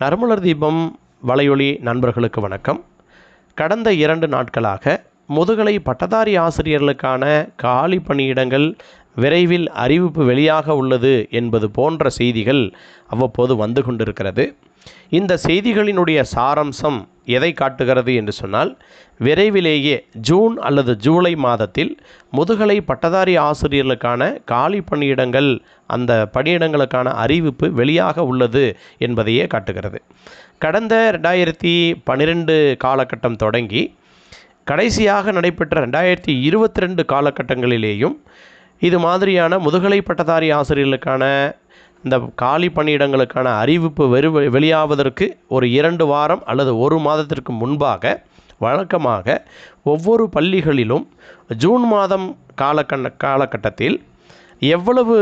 நறுமலர் தீபம் வலையொலி நண்பர்களுக்கு வணக்கம். கடந்த இரண்டு நாட்களாக முதுகலை பட்டதாரி ஆசிரியர்களுக்கான காலி பணியிடங்கள் விரைவில் அறிவிப்பு வெளியாக உள்ளது என்பது போன்ற செய்திகள் அவ்வப்போது வந்து கொண்டிருக்கிறது. இந்த செய்திகளினுடைய சாரம்சம் எதை காட்டுகிறது என்று சொன்னால் விரைவிலேயே ஜூன் அல்லது ஜூலை மாதத்தில் முதுகலை பட்டதாரி ஆசிரியர்களுக்கான காலி பணியிடங்கள் அந்த பணியிடங்களுக்கான அறிவிப்பு வெளியாக உள்ளது என்பதையே காட்டுகிறது. கடந்த ரெண்டாயிரத்தி பன்னிரெண்டு காலகட்டம் தொடங்கி கடைசியாக நடைபெற்ற ரெண்டாயிரத்தி இருபத்தி ரெண்டு காலகட்டங்களிலேயும் இது மாதிரியான முதுகலை பட்டதாரி ஆசிரியர்களுக்கான இந்த காலி பணியிடங்களுக்கான அறிவிப்பு வெறு வெளியாவதற்கு ஒரு இரண்டு வாரம் அல்லது ஒரு மாதத்திற்கு முன்பாக வழக்கமாக ஒவ்வொரு பள்ளிகளிலும் ஜூன் மாதம் காலக்கண காலகட்டத்தில் எவ்வளவு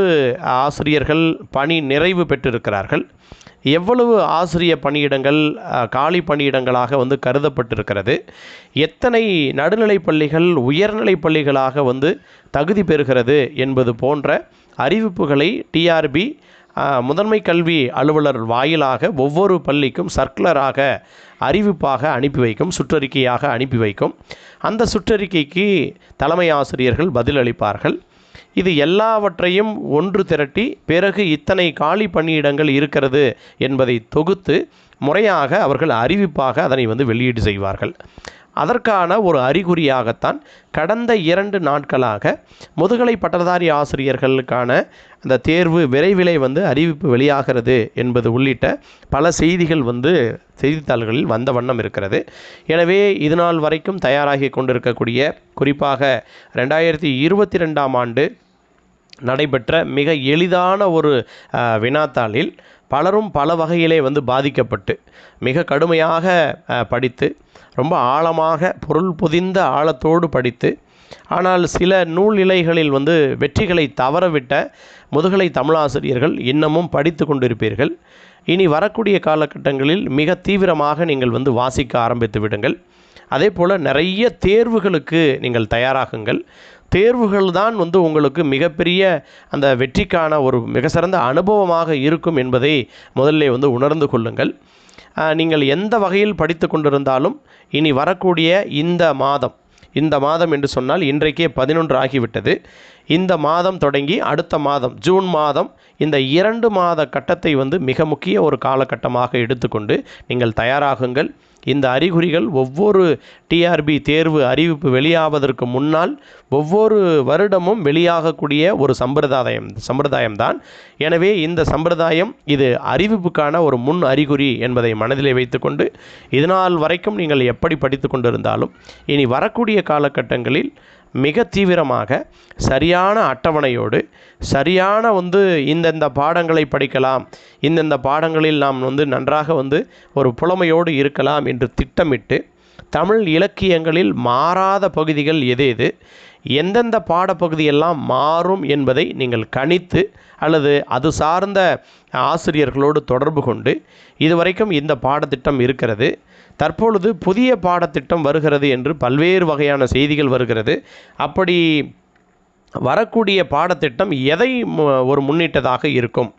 ஆசிரியர்கள் பணி நிறைவு பெற்றிருக்கிறார்கள் எவ்வளவு ஆசிரிய பணியிடங்கள் காலி பணியிடங்களாக வந்து கருதப்பட்டிருக்கிறது எத்தனை நடுநிலை பள்ளிகள் உயர்நிலை பள்ளிகளாக வந்து தகுதி பெறுகிறது என்பது போன்ற அறிவிப்புகளை டிஆர்பி முதன்மை கல்வி அலுவலர் வாயிலாக ஒவ்வொரு பள்ளிக்கும் சர்க்குலராக அறிவிப்பாக அனுப்பி வைக்கும் சுற்றறிக்கையாக அனுப்பி வைக்கும். அந்த சுற்றறிக்கைக்கு தலைமை ஆசிரியர்கள் பதிலளிப்பார்கள். இது எல்லாவற்றையும் ஒன்று திரட்டி பிறகு இத்தனை காலி பணியிடங்கள் இருக்கிறது என்பதை தொகுத்து முறையாக அவர்கள் அறிவிப்பாக அதனை வந்து வெளியீடு செய்வார்கள். அதற்கான ஒரு அறிகுறியாகத்தான் கடந்த இரண்டு நாட்களாக முதுகலை பட்டதாரி ஆசிரியர்களுக்கான அந்த தேர்வு விரைவிலே வந்து அறிவிப்பு வெளியாகிறது என்பது உள்ளிட்ட பல செய்திகள் வந்து செய்தித்தாள்களில் வந்த வண்ணம் இருக்கிறது. எனவே இது நாள் வரைக்கும் தயாராகி கொண்டிருக்கக்கூடிய குறிப்பாக ரெண்டாயிரத்தி இருபத்தி ரெண்டாம் ஆண்டு நடைபெற்ற மிக எளிதான ஒரு வினாத்தாளில் பலரும் பல வகையிலே வந்து பாதிக்கப்பட்டு மிக கடுமையாக படித்து ரொம்ப ஆழமாக பொருள் புதிந்த ஆழத்தோடு படித்து ஆனால் சில நூல் நிலைகளில் வந்து வெற்றிகளை தவறவிட்ட முதுகலை தமிழாசிரியர்கள் இன்னமும் படித்து கொண்டிருப்பீர்கள். இனி வரக்கூடிய காலகட்டங்களில் மிக தீவிரமாக நீங்கள் வந்து வாசிக்க ஆரம்பித்து விடுங்கள். அதே போல் நிறைய தேர்வுகளுக்கு நீங்கள் தயாராகுங்கள். தேர்வுகள் தான் வந்து உங்களுக்கு மிகப்பெரிய அந்த வெற்றிக்கான ஒரு மிக சிறந்த அனுபவமாக இருக்கும் என்பதை முதல்ல வந்து உணர்ந்து கொள்ளுங்கள். நீங்கள் எந்த வகையில் படித்து கொண்டிருந்தாலும் இனி வரக்கூடிய இந்த மாதம் இந்த மாதம் என்று சொன்னால் இன்றைக்கே பதினொன்று ஆகிவிட்டது. இந்த மாதம் தொடங்கி அடுத்த மாதம் ஜூன் மாதம் இந்த இரண்டு மாத கட்டத்தை வந்து மிக முக்கிய ஒரு காலகட்டமாக எடுத்துக்கொண்டு நீங்கள் தயாராகுங்கள். இந்த அறிகுறிகள் ஒவ்வொரு டிஆர்பி தேர்வு அறிவிப்பு வெளியாவதற்கு முன்னால் ஒவ்வொரு வருடமும் வெளியாகக்கூடிய ஒரு சம்பிரதாயம் சம்பிரதாயம்தான். எனவே இந்த சம்பிரதாயம் இது அறிவிப்புக்கான ஒரு முன் அறிகுறி என்பதை மனதிலே வைத்துக்கொண்டு இதனால் வரைக்கும் நீங்கள் எப்படி படித்து கொண்டிருந்தாலும் இனி வரக்கூடிய காலகட்டங்களில் மிக தீவிரமாக சரியான அட்டவணையோடு சரியான வந்து இந்தந்த பாடங்களை படிக்கலாம் இந்தந்த பாடங்களில் நாம் வந்து நன்றாக வந்து ஒரு புலமையோடு இருக்கலாம் என்று திட்டமிட்டு தமிழ் இலக்கியங்களில் மாறாத பகுதிகள் எது எது எந்தெந்த பாடப்பகுதியெல்லாம் மாறும் என்பதை நீங்கள் கணித்து அல்லது அது சார்ந்த ஆசிரியர்களோடு தொடர்பு கொண்டு இதுவரைக்கும் இந்த பாடத்திட்டம் இருக்கிறது. தற்பொழுது புதிய பாடத்திட்டம் வருகிறது என்று பல்வேறு வகையான செய்திகள் வருகிறது. அப்படி வரக்கூடிய பாடத்திட்டம் எதை ஒரு முன்னிட்டதாக இருக்கும்?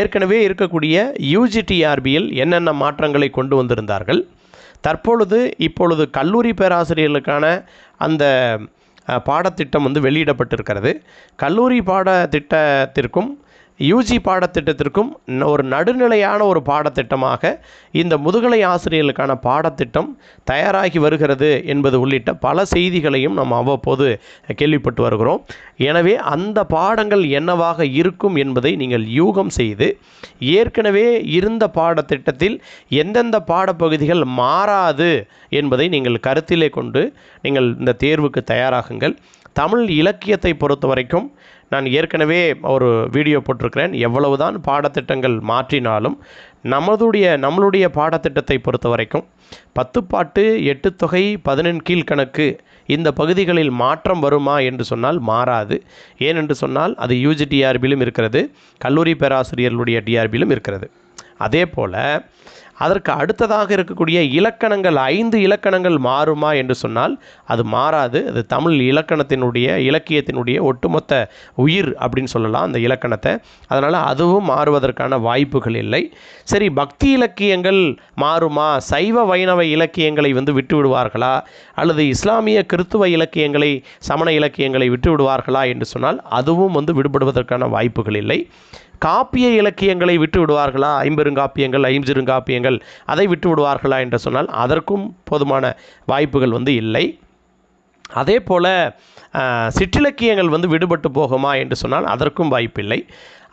ஏற்கனவே இருக்கக்கூடிய யூஜிடிஆர்பியில் என்னென்ன மாற்றங்களை கொண்டு வந்திருந்தார்கள்? தற்பொழுது இப்பொழுது கல்லூரி பேராசிரியர்களுக்கான அந்த பாடத்திட்டம் வந்து வெளியிடப்பட்டிருக்கிறது. கல்லூரி பாடத்திட்டத்திற்கும் யூஜி பாடத்திட்டத்திற்கும் ஒரு நடுநிலையான ஒரு பாடத்திட்டமாக இந்த முதுகலை ஆசிரியர்களுக்கான பாடத்திட்டம் தயாராகி வருகிறது என்பது உள்ளிட்ட பல செய்திகளையும் நாம் அவ்வப்போது கேள்விப்பட்டு வருகிறோம். எனவே அந்த பாடங்கள் என்னவாக இருக்கும் என்பதை நீங்கள் யூகம் செய்து ஏற்கனவே இருந்த பாடத்திட்டத்தில் எந்தெந்த பாடப்பகுதிகள் மாறாது என்பதை நீங்கள் கருத்திலே கொண்டு நீங்கள் இந்த தேர்வுக்கு தயாராகுங்கள். தமிழ் இலக்கியத்தை பொறுத்த வரைக்கும் நான் ஏற்கனவே ஒரு வீடியோ போட்டிருக்கிறேன். எவ்வளவுதான் பாடத்திட்டங்கள் மாற்றினாலும் நமதுடைய நம்மளுடைய பாடத்திட்டத்தை பொறுத்த வரைக்கும் பத்து பாட்டு எட்டு தொகை பதினெண் கீழ்கணக்கு இந்த பகுதிகளில் மாற்றம் வருமா என்று சொன்னால் மாறாது. ஏனென்று சொன்னால் அது யூஜி டிஆர்பியிலும் இருக்கிறது. கல்லூரி பேராசிரியர்களுடைய டிஆர்பியிலும் இருக்கிறது. அதே போல் அதற்கு அடுத்ததாக இருக்கக்கூடிய இலக்கணங்கள் ஐந்து இலக்கணங்கள் மாறுமா என்று சொன்னால் அது மாறாது. அது தமிழ் இலக்கணத்தினுடைய இலக்கியத்தினுடைய ஒட்டுமொத்த உயிர் அப்படின்னு சொல்லலாம் அந்த இலக்கணத்தை. அதனால் அதுவும் மாறுவதற்கான வாய்ப்புகள் இல்லை. சரி பக்தி இலக்கியங்கள் மாறுமா? சைவ வைணவ இலக்கியங்களை வந்து விட்டு விடுவார்களா? அல்லது இஸ்லாமிய கிறித்துவ இலக்கியங்களை சமண இலக்கியங்களை விட்டு விடுவார்களா என்று சொன்னால் அதுவும் வந்து விடுபடுவதற்கான வாய்ப்புகள் இல்லை. காப்பிய இலக்கியங்களை விட்டு விடுவார்களா ஐம்பெருங்காப்பியங்கள் ஐம்பெருங்காப்பியங்கள் அதை விட்டு விடுவார்களா என்று சொன்னால் அதற்கும் போதுமான வாய்ப்புகள் வந்து இல்லை. அதே போல் சிற்றிலக்கியங்கள் வந்து விடுபட்டு போகுமா என்று சொன்னால் அதற்கும் வாய்ப்பில்லை.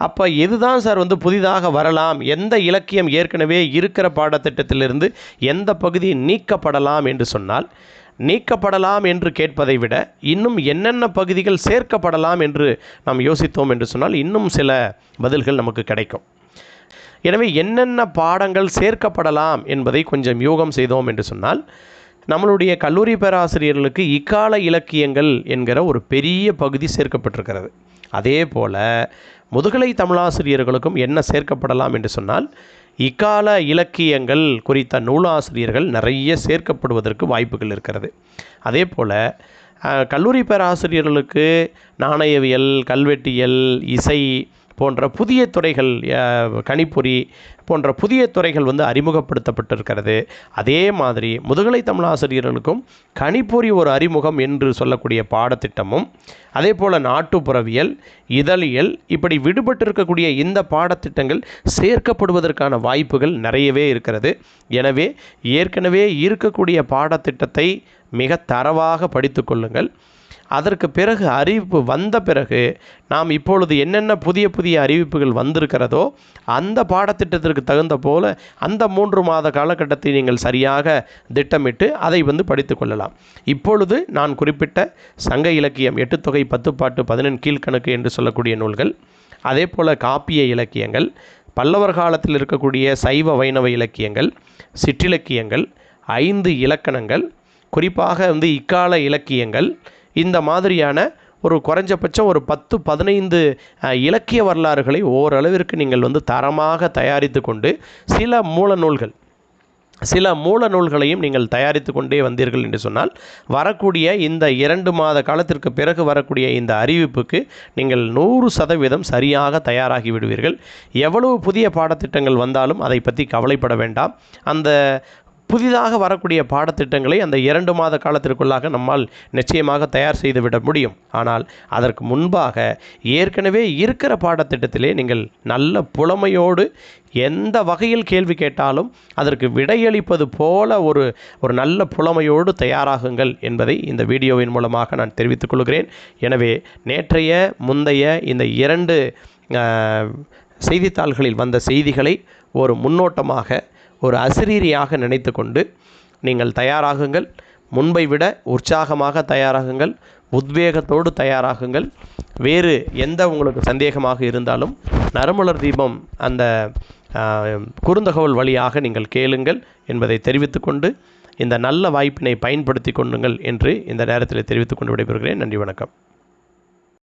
அப்போ எதுதான் சார் வந்து புதிதாக வரலாம்? எந்த இலக்கியம் ஏற்கனவே இருக்கிற பாடத்திட்டத்திலிருந்து எந்த பகுதி நீக்கப்படலாம் என்று சொன்னால் நீக்கப்படலாம் என்று கேட்பதை விட இன்னும் என்னென்ன பகுதிகள் சேர்க்கப்படலாம் என்று நாம் யோசித்தோம் என்று சொன்னால் இன்னும் சில பதில்கள் நமக்கு கிடைக்கும். எனவே என்னென்ன பாடங்கள் சேர்க்கப்படலாம் என்பதை கொஞ்சம் யூகம் செய்தோம் என்று சொன்னால் நம்மளுடைய கல்லூரி பேராசிரியர்களுக்கு இக்கால இலக்கியங்கள் என்கிற ஒரு பெரிய பகுதி சேர்க்கப்பட்டிருக்கிறது. அதே போல் முதுகலை தமிழாசிரியர்களுக்கும் என்ன சேர்க்கப்படலாம் என்று சொன்னால் இக்கால இலக்கியங்கள் குறித்த நூலாசிரியர்கள் நிறைய சேர்க்கப்படுவதற்கு வாய்ப்புகள் இருக்கிறது. அதே போல் கல்லூரி பேராசிரியர்களுக்கு நாணயவியல் கல்வெட்டியல் இசை போன்ற புதிய துறைகள் கணிப்பொறி போன்ற புதிய துறைகள் வந்து அறிமுகப்படுத்தப்பட்டிருக்கிறது. அதே மாதிரி முதுகலை தமிழாசிரியர்களுக்கும் கணிப்பொறி ஒரு அறிமுகம் என்று சொல்லக்கூடிய பாடத்திட்டமும் அதே போல் நாட்டுப்புறவியல் இதழியல் இப்படி விடுபட்டிருக்கக்கூடிய இந்த பாடத்திட்டங்கள் சேர்க்கப்படுவதற்கான வாய்ப்புகள் நிறையவே இருக்கிறது. எனவே ஏற்கனவே இருக்கக்கூடிய பாடத்திட்டத்தை மிக தரவாக படித்து கொள்ளுங்கள். அதற்கு பிறகு அறிவிப்பு வந்த பிறகு நாம் இப்பொழுது என்னென்ன புதிய புதிய அறிவிப்புகள் வந்திருக்கிறதோ அந்த பாடத்திட்டத்திற்கு தகுந்த போல அந்த மூன்று மாத காலகட்டத்தை நீங்கள் சரியாக திட்டமிட்டு அதை வந்து படித்து கொள்ளலாம். இப்பொழுது நான் குறிப்பிட்ட சங்க இலக்கியம் எட்டு தொகை பத்து பாட்டு பதினெண் கீழ்கணக்கு என்று சொல்லக்கூடிய நூல்கள் அதே போல் காப்பிய இலக்கியங்கள் பல்லவர் காலத்தில் இருக்கக்கூடிய சைவ வைணவ இலக்கியங்கள் சிற்றிலக்கியங்கள் ஐந்து இலக்கணங்கள் குறிப்பாக வந்து இக்கால இலக்கியங்கள் இந்த மாதிரியான ஒரு குறைஞ்சபட்சம் ஒரு பத்து பதினைந்து இலக்கிய வரலாறுகளை ஓரளவிற்கு நீங்கள் வந்து தரமாக தயாரித்து கொண்டு சில மூல நூல்கள் சில மூல நூல்களையும் நீங்கள் தயாரித்து கொண்டே வந்தீர்கள் என்று சொன்னால் வரக்கூடிய இந்த இரண்டு மாத காலத்திற்கு பிறகு வரக்கூடிய இந்த அறிவிப்புக்கு நீங்கள் நூறு சதவீதம் சரியாக தயாராகி விடுவீர்கள். எவ்வளவு புதிய பாடத்திட்டங்கள் வந்தாலும் அதை பற்றி கவலைப்பட வேண்டாம். அந்த புதிதாக வரக்கூடிய பாடத்திட்டங்களை அந்த இரண்டு மாத காலத்திற்குள்ளாக நம்மால் நிச்சயமாக தயார் செய்துவிட முடியும். ஆனால் அதற்கு முன்பாக ஏற்கனவே இருக்கிற பாடத்திட்டத்திலே நீங்கள் நல்ல புலமையோடு எந்த வகையில் கேள்வி கேட்டாலும் அதற்கு விடையளிப்பது போல ஒரு ஒரு நல்ல புலமையோடு தயாராகுங்கள் என்பதை இந்த வீடியோவின் மூலமாக நான் தெரிவித்துக் கொள்கிறேன். எனவே நேற்றைய முந்தைய இந்த இரண்டு செய்தித்தாள்களில் வந்த செய்திகளை ஒரு முன்னோட்டமாக ஒரு அசிரீரியாக நினைத்து கொண்டு நீங்கள் தயாராகுங்கள். முன்பை விட உற்சாகமாக தயாராகுங்கள். உத்வேகத்தோடு தயாராகுங்கள். வேறு எந்த உங்களுக்கு சந்தேகமாக இருந்தாலும் நறுமலர் தீபம் அந்த குறுந்தகவல் வழியாக நீங்கள் கேளுங்கள் என்பதை தெரிவித்துக்கொண்டு இந்த நல்ல வாய்ப்பினை பயன்படுத்தி கொள்ளுங்கள் என்று இந்த நேரத்தில் தெரிவித்துக்கொண்டு விடைபெறுகிறேன். நன்றி வணக்கம்.